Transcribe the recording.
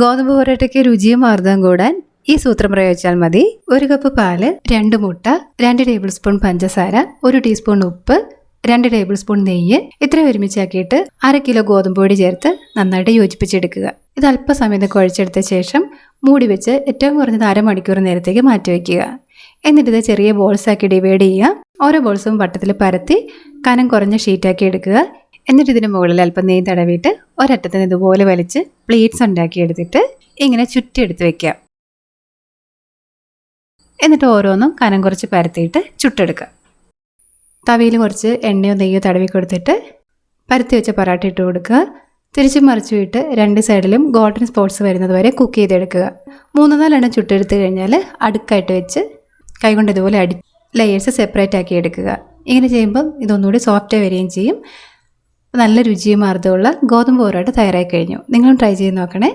ഗോതമ്പ് പൊറോട്ടയ്ക്ക് രുചിയും മർദ്ദം കൂടാൻ ഈ സൂത്രം പ്രയോഗിച്ചാൽ മതി. ഒരു കപ്പ് പാൽ രണ്ട് മുട്ട രണ്ട് ടേബിൾ സ്പൂൺ പഞ്ചസാര ഒരു ടീസ്പൂൺ ഉപ്പ് രണ്ട് ടേബിൾ സ്പൂൺ നെയ്യ് ഇത്രയും ഒരുമിച്ചാക്കിയിട്ട് അര കിലോ ഗോതമ്പ് പൊടി ചേർത്ത് നന്നായിട്ട് യോജിപ്പിച്ചെടുക്കുക. ഇത് അല്പസമയത്ത് കുഴച്ചെടുത്ത ശേഷം മൂടി വെച്ച് ഏറ്റവും കുറഞ്ഞത് അരമണിക്കൂർ നേരത്തേക്ക് മാറ്റി വയ്ക്കുക എന്നിട്ട് ഇത് ചെറിയ ബോൾസാക്കി ഡിവൈഡ് ചെയ്യുക. ഓരോ ബോൾസും വട്ടത്തിൽ പരത്തി കനം കുറഞ്ഞ ഷീറ്റാക്കി എടുക്കുക. എന്നിട്ട് ഇതിന് മുകളിൽ അല്പം നെയ്യ് തടവിയിട്ട് ഒരറ്റത്ത് നിന്ന് ഇതുപോലെ വലിച്ച് പ്ലേറ്റ്സ് ഉണ്ടാക്കിയെടുത്തിട്ട് ഇങ്ങനെ ചുറ്റി എടുത്ത് വെക്കുക. എന്നിട്ട് ഓരോന്നും കനം കുറച്ച് പരത്തിയിട്ട് ചുട്ടെടുക്കുക. തവിയിൽ കുറച്ച് എണ്ണയോ നെയ്യോ തടവി കൊടുത്തിട്ട് പരത്തി വെച്ച പൊറാട്ട ഇട്ട് കൊടുക്കുക. തിരിച്ചു മറിച്ചു വിട്ട് രണ്ട് സൈഡിലും ഗോൾഡൻ സ്പോട്ട്സ് വരുന്നത് വരെ കുക്ക് ചെയ്തെടുക്കുക. മൂന്ന് നാലെണ്ണം ചുട്ടെടുത്ത് കഴിഞ്ഞാൽ അടുക്കായിട്ട് വെച്ച് കൈകൊണ്ട് ഇതുപോലെ അടി ലെയേഴ്സ് സെപ്പറേറ്റ് ആക്കി എടുക്കുക. ഇങ്ങനെ ചെയ്യുമ്പം ഇതൊന്നുകൂടി സോഫ്റ്റ് വരികയും ചെയ്യും. നല്ല രുചിയും മാർദ്ദമുള്ള ഗോതമ്പ് പൊറോട്ട തയ്യാറായി കഴിഞ്ഞു. നിങ്ങളും ട്രൈ ചെയ്ത് നോക്കണേ.